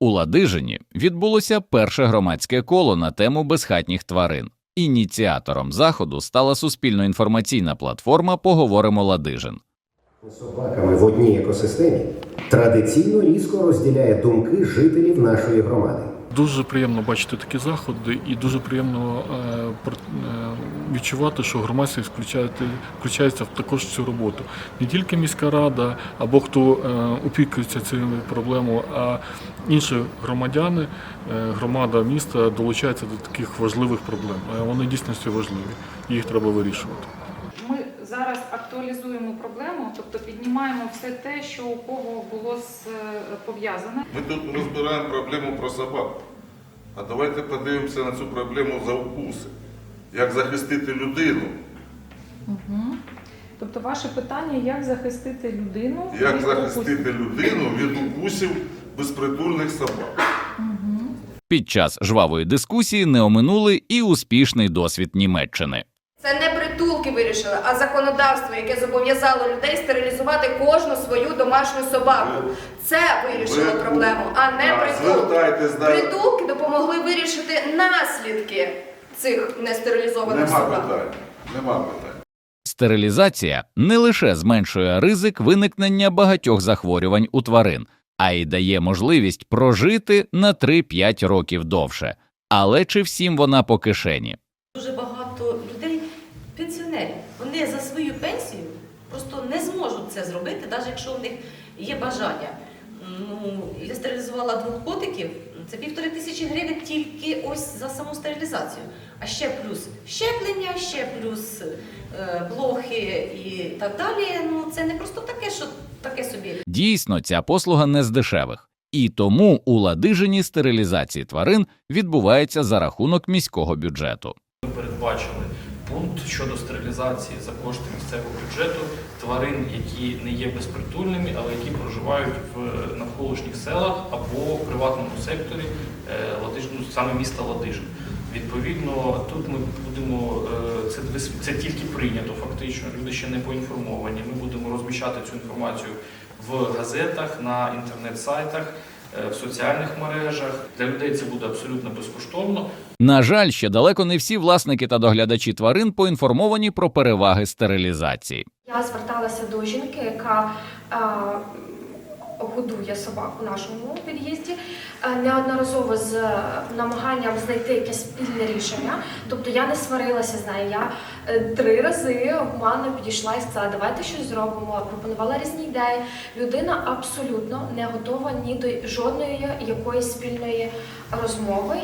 У Ладижині відбулося перше громадське коло на тему безхатніх тварин. Ініціатором заходу стала суспільно-інформаційна платформа Поговоримо Ладижин. собаками в одній екосистемі традиційно різко розділяє думки жителів нашої громади. Дуже приємно бачити такі заходи, і дуже приємно е, е, відчувати, що громадськість включається в також цю роботу. Не тільки міська рада або хто е, опікується цією проблемою, а інші громадяни, громада міста долучаються до таких важливих проблем. Вони дійсно важливі, їх треба вирішувати. Зараз актуалізуємо проблему, тобто піднімаємо все те, що у кого було е, пов'язане. Ми тут розбираємо проблему про собак. А давайте подивимося на цю проблему за укуси. Як захистити людину, Тобто, ваше питання, як захистити людину як від захистити людину від укусів безпритульних собак. Під час жвавої дискусії не оминули і успішний досвід Німеччини. Це не притулки вирішили, а законодавство, яке зобов'язало людей стерилізувати кожну свою домашню собаку. Це вирішило Ви- проблему, а не Так, притулки. звертайтесь Притулки допомогли вирішити наслідки цих нестерилізованих Нема собак. питань. Нема питань. Стерилізація не лише зменшує ризик виникнення багатьох захворювань у тварин, а й дає можливість прожити на 3-5 років довше. Але чи всім вона по кишені? Дуже багато людей, пенсіонерів, вони за свою пенсію просто не зможуть це зробити, навіть якщо в них є бажання. Ну, я стерилізувала двох котиків, це півтори тисячі гривень тільки ось за саму стерилізацію. А ще плюс щеплення, ще плюс е, блохи і так далі. Ну це не просто таке, що таке собі. Дійсно, ця послуга не з дешевих. І тому у Ладижині стерилізації тварин відбувається за рахунок міського бюджету. Ми передбачили пункт щодо стерилізації за кошти місцевого бюджету тварин, які не є безпритульними, але які проживають в навколишніх селах або в приватному секторі е, ну, саме міста Ладижин. Відповідно, тут ми будемо е, це, це тільки прийнято фактично. Люди ще не поінформовані. Ми будемо розміщати цю інформацію в газетах, на інтернет-сайтах, е, в соціальних мережах. Для людей це буде абсолютно безкоштовно. На жаль, ще далеко не всі власники та доглядачі тварин поінформовані про переваги стерилізації. Я зверталася до жінки, яка е, годує собак у нашому під'їзді, е, неодноразово з намаганням знайти якесь спільне рішення. Тобто я не сварилася з нею. Я е, три рази обманно підійшла і сказала, давайте щось зробимо. Пропонувала різні ідеї. Людина абсолютно не готова ні до жодної якоїсь спільної розмови.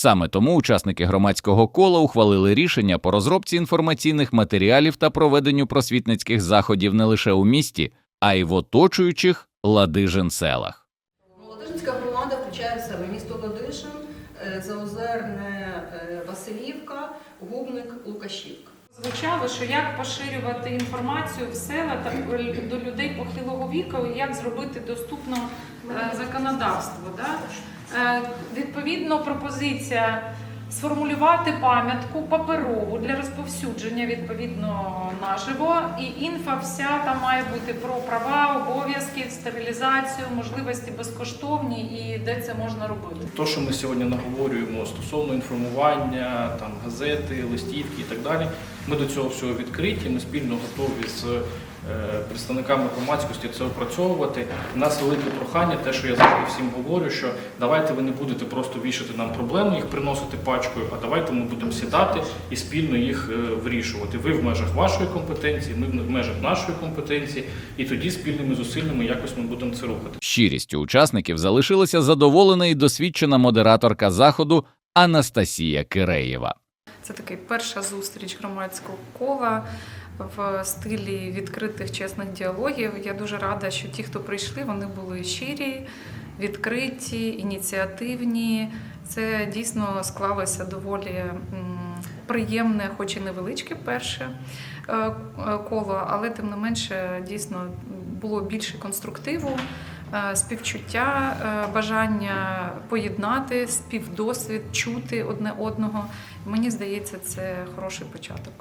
Саме тому учасники громадського кола ухвалили рішення по розробці інформаційних матеріалів та проведенню просвітницьких заходів не лише у місті, а й в оточуючих Ладижин селах. Ладижинська громада включає в себе місто Ладижин, е, Заозерне, е, Василівка, Губник, Лукашівка. Звучало, що як поширювати інформацію в села та до людей похилого віку, як зробити доступно е, законодавство. Да? Е, Відповідно, пропозиція сформулювати пам'ятку паперову для розповсюдження відповідно наживо, і інфа вся там має бути про права, обов'язки, стерилізацію, можливості безкоштовні і де це можна робити. То, що ми сьогодні наговорюємо стосовно інформування, там газети, листівки і так далі, ми до цього всього відкриті. Ми спільно готові з представниками громадськості це опрацьовувати. У нас велике прохання, те, що я завжди всім говорю, що давайте ви не будете просто вішати нам проблеми, їх приносити пачкою, а давайте ми будемо сідати і спільно їх е, вирішувати. Ви в межах вашої компетенції, ми в межах нашої компетенції, і тоді спільними зусиллями якось ми будемо це рухати. Щирістю учасників залишилася задоволена і досвідчена модераторка заходу Анастасія Киреєва. Це такий перша зустріч громадського кола в стилі відкритих чесних діалогів. Я дуже рада, що ті, хто прийшли, вони були щирі, відкриті, ініціативні. Це дійсно склалося доволі приємне, хоч і невеличке перше е, е, коло, але тим не менше дійсно було більше конструктиву. Е, Співчуття, е, бажання поєднати співдосвід, чути одне одного. Мені здається, це хороший початок.